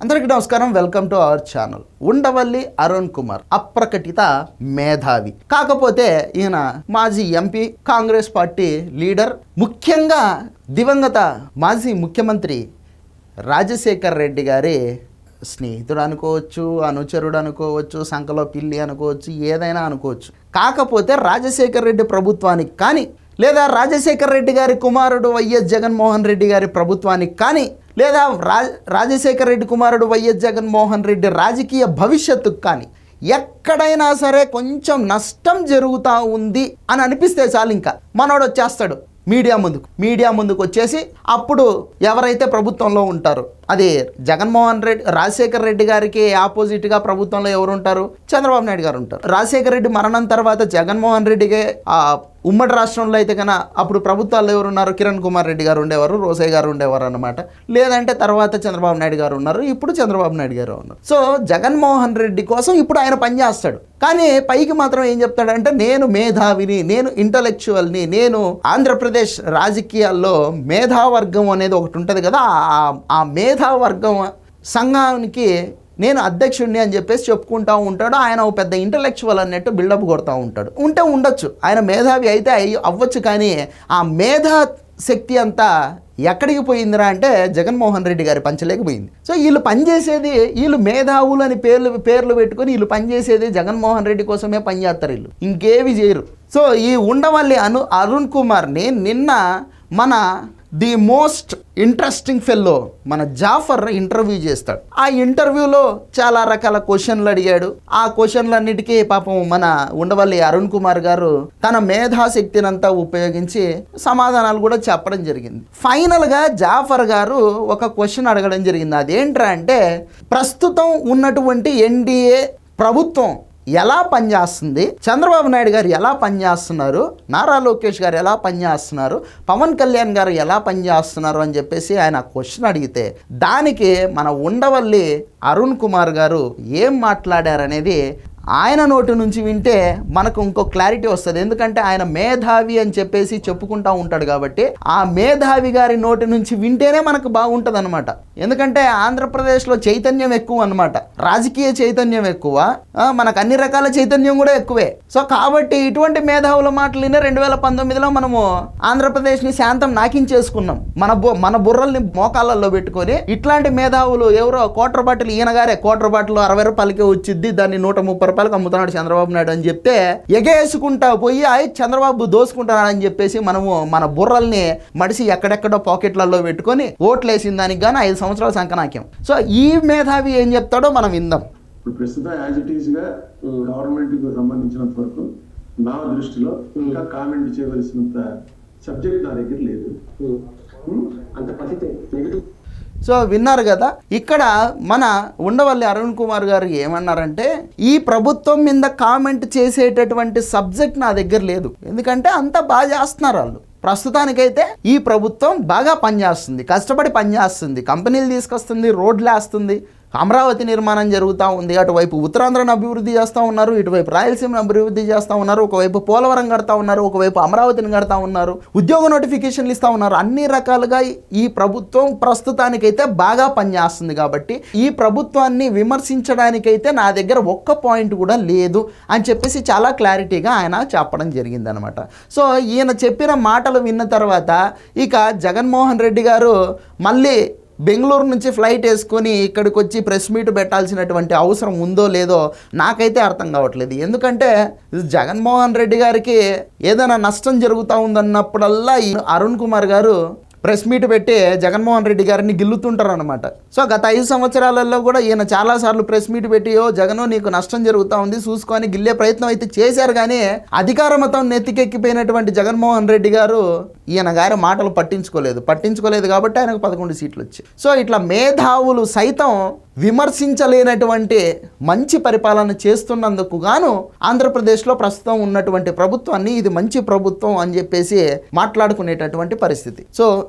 అందరికీ నమస్కారం. Welcome to our channel. Undavalli Arun Kumar అప్రకటిత మేధావి. కాకపోతే ఈయన మాజీ ఎంపీ కాంగ్రెస్ పార్టీ లీడర్ ముఖ్యంగా దివంగత మాజీ ముఖ్యమంత్రి రాజశేఖర్ రెడ్డి గారి స్నేహితుడు అనుకోవచ్చు అనుచరుడు అనుకోవచ్చు సంఖలో పిల్లి అనుకోవచ్చు ఏదైనా అనుకోవచ్చు. కాకపోతే రాజశేఖర్ రెడ్డి ప్రభుత్వానికి కానీ లేదా రాజశేఖర్ రెడ్డి గారి కుమారుడు వైఎస్ జగన్మోహన్ రెడ్డి గారి ప్రభుత్వానికి కానీ లేదా రా రాజశేఖర్ రెడ్డి కుమారుడు వైఎస్ జగన్మోహన్ రెడ్డి రాజకీయ భవిష్యత్తుకు కానీ ఎక్కడైనా సరే కొంచెం నష్టం జరుగుతూ ఉంది అని అనిపిస్తే చాలు ఇంకా. మనోడు వచ్చేస్తాడు మీడియా ముందుకు. మీడియా ముందుకు వచ్చేసి అప్పుడు ఎవరైతే ప్రభుత్వంలో ఉంటారో అది జగన్మోహన్ రెడ్డి రాజశేఖర్ రెడ్డి గారికి ఆపోజిట్గా ప్రభుత్వంలో ఎవరు ఉంటారు చంద్రబాబు నాయుడు గారు ఉంటారు. రాజశేఖర్ రెడ్డి మరణం తర్వాత జగన్మోహన్ రెడ్డికి ఉమ్మడి రాష్ట్రంలో అయితే కన్నా అప్పుడు ప్రభుత్వాలు ఎవరు ఉన్నారు కిరణ్ కుమార్ రెడ్డి గారు ఉండేవారు రోసయ్య గారు ఉండేవారు అనమాట లేదంటే తర్వాత చంద్రబాబు నాయుడు గారు ఉన్నారు ఇప్పుడు చంద్రబాబు నాయుడు గారు ఉన్నారు. సో జగన్మోహన్ రెడ్డి కోసం ఇప్పుడు ఆయన పనిచేస్తాడు కానీ పైకి మాత్రం ఏం చెప్తాడంటే నేను మేధావిని నేను ఇంటలెక్చువల్ని నేను ఆంధ్రప్రదేశ్ రాజకీయాల్లో మేధావర్గం అనేది ఒకటి ఉంటుంది కదా ఆ- ఆ మేధావర్గం సంఘానికి నేను అధ్యక్షుడిని అని చెప్పేసి చెప్పుకుంటా ఉంటాడు. ఆయన ఒక పెద్ద ఇంటలెక్చువల్ అన్నట్టు బిల్డప్ కొడుతూ ఉంటాడు. ఉంటే ఉండొచ్చు. ఆయన మేధావి అయితే అయ్యి అవ్వచ్చు కానీ ఆ మేధా శక్తి అంతా ఎక్కడికి పోయిందిరా అంటే జగన్మోహన్ రెడ్డి గారి పంచలేకపోయింది సో వీళ్ళు పనిచేసేది వీళ్ళు మేధావులు అని పేర్లు పేర్లు పెట్టుకొని వీళ్ళు పనిచేసేది జగన్మోహన్ రెడ్డి కోసమే పనిచేస్తారు వీళ్ళు. ఇంకేవి చేయరు. సో ఈ ఉండవల్లి అను అరుణ్ కుమార్ని నిన్న మన ది మోస్ట్ ఇంట్రెస్టింగ్ ఫెల్లో మన జాఫర్ ఇంటర్వ్యూ చేస్తాడు. ఆ ఇంటర్వ్యూలో చాలా రకాల క్వశ్చన్లు అడిగాడు. ఆ క్వశ్చన్లన్నిటికీ పాపం మన ఉండవల్లి అరుణ్ కుమార్ గారు తన మేధాశక్తినంతా ఉపయోగించి సమాధానాలు కూడా చెప్పడం జరిగింది. ఫైనల్గా జాఫర్ గారు ఒక క్వశ్చన్ అడగడం జరిగింది. అదేంట్రా అంటే ప్రస్తుతం ఉన్నటువంటి ఎన్డీఏ ప్రభుత్వం ఎలా పనిచేస్తుంది? చంద్రబాబు నాయుడు గారు ఎలా పనిచేస్తున్నారు? నారా లోకేష్ గారు ఎలా పనిచేస్తున్నారు? పవన్ కళ్యాణ్ గారు ఎలా పనిచేస్తున్నారు అని చెప్పేసి ఆయన క్వశ్చన్ అడిగితే దానికి మన ఉండవల్లి అరుణ్ కుమార్ గారు ఏం మాట్లాడారనేది ఆయన నోటి నుంచి వింటే మనకు ఇంకో క్లారిటీ వస్తుంది. ఎందుకంటే ఆయన మేధావి అని చెప్పేసి చెప్పుకుంటా ఉంటాడు కాబట్టి ఆ మేధావి గారి నోటి నుంచి వింటేనే మనకు బాగుంటుంది అనమాట ఎందుకంటే ఆంధ్రప్రదేశ్లో చైతన్యం ఎక్కువ అనమాట రాజకీయ చైతన్యం ఎక్కువ. ఆ, మనకు అన్ని రకాల చైతన్యం కూడా ఎక్కువే. సో కాబట్టి ఇటువంటి మేధావుల మాటలు రెండు వేల పంతొమ్మిదిలో మనము ఆంధ్రప్రదేశ్ని శాంతం నాకించేసుకున్నాం. మన బు మన బుర్రల్ని మోకాళ్ళల్లో పెట్టుకొని ఇట్లాంటి మేధావులు ఎవరో కోటర్ బాటలు ఈయన గారే. కోటర్ బాటలు అరవై రూపాయలకే వచ్చిద్ది. దాన్ని నూట ముప్పై రూపాయలకు అమ్ముతున్నాడు చంద్రబాబు నాయుడు అని చెప్తే ఎగేసుకుంటా పోయి అయి చంద్రబాబు దోసుకుంటానని చెప్పేసి మనము మన బుర్రల్ని మడిసి ఎక్కడెక్కడో పాకెట్లలో పెట్టుకొని ఓట్లేసిన దానికి గాను ఐదు సంవత్సరాల సంకనాక్యం సో ఈ మేధావి ఏం చెప్తాడో మనం విందాం ఇప్పుడు ప్రస్తుతం యాజ్ ఇట్ ఈస్గా గవర్నమెంట్కు సంబంధించినంత వరకు నా దృష్టిలో ఇంకా కామెంట్ చేయవలసినంత సబ్జెక్ట్ నా దగ్గర లేదు? అంత పరిస్థితి నెగిటివ్ సో విన్నారు కదా. ఇక్కడ మన ఉండవల్లి అరుణ్ కుమార్ గారు ఏమన్నారంటే ఈ ప్రభుత్వం మీద కామెంట్ చేసేటటువంటి సబ్జెక్ట్ నా దగ్గర లేదు. ఎందుకంటే అంతా బాగా చేస్తున్నారు వాళ్ళు. ప్రస్తుతానికైతే ఈ ప్రభుత్వం బాగా పనిచేస్తుంది కష్టపడి పనిచేస్తుంది. కంపెనీలు తీసుకొస్తుంది రోడ్లు వేస్తుంది. అమరావతి నిర్మాణం జరుగుతూ ఉంది. అటువైపు ఉత్తరాంధ్రను అభివృద్ధి చేస్తూ ఉన్నారు. ఇటువైపు రాయలసీమను అభివృద్ధి చేస్తూ ఉన్నారు. ఒకవైపు పోలవరం కడతా ఉన్నారు. ఒకవైపు అమరావతిని కడతా ఉన్నారు. ఉద్యోగ నోటిఫికేషన్లు ఇస్తూ ఉన్నారు. అన్ని రకాలుగా ఈ ప్రభుత్వం ప్రస్తుతానికైతే బాగా పనిచేస్తుంది కాబట్టి ఈ ప్రభుత్వాన్ని విమర్శించడానికైతే నా దగ్గర ఒక్క పాయింట్ కూడా లేదు అని చెప్పేసి చాలా క్లారిటీగా ఆయన చెప్పడం జరిగిందనమాట. సో ఈయన చెప్పిన మాటలు విన్న తర్వాత ఇక జగన్మోహన్ రెడ్డి గారు మళ్ళీ బెంగళూరు నుంచి ఫ్లైట్ వేసుకొని ఇక్కడికి వచ్చి ప్రెస్ మీట్ పెట్టాల్సినటువంటి అవసరం ఉందో లేదో నాకైతే అర్థం కావట్లేదు. ఎందుకంటే జగన్మోహన్ రెడ్డి గారికి ఏదైనా నష్టం జరుగుతూ ఉందన్నప్పుడల్లా ఈ అరుణ్ కుమార్ గారు ప్రెస్ మీట్ పెట్టి జగన్మోహన్ రెడ్డి గారిని గిల్లుతుంటారు అనమాట సో గత ఐదు సంవత్సరాలలో కూడా ఈయన చాలాసార్లు ప్రెస్ మీట్ పెట్టి ఓ జగను నీకు నష్టం జరుగుతూ ఉంది చూసుకొని గిల్లే ప్రయత్నం అయితే చేశారు కానీ అధికార మతం నెత్తికెక్కిపోయినటువంటి జగన్మోహన్ రెడ్డి గారు ఈయన గారి మాటలు పట్టించుకోలేదు. పట్టించుకోలేదు కాబట్టి ఆయనకు పదకొండు సీట్లు వచ్చాయి. సో ఇట్లా మేధావులు సైతం విమర్శించలేనటువంటి మంచి పరిపాలన చేస్తున్నందుకు గాను ఆంధ్రప్రదేశ్లో ప్రస్తుతం ఉన్నటువంటి ప్రభుత్వాన్ని ఇది మంచి ప్రభుత్వం అని చెప్పేసి మాట్లాడుకునేటటువంటి పరిస్థితి. సో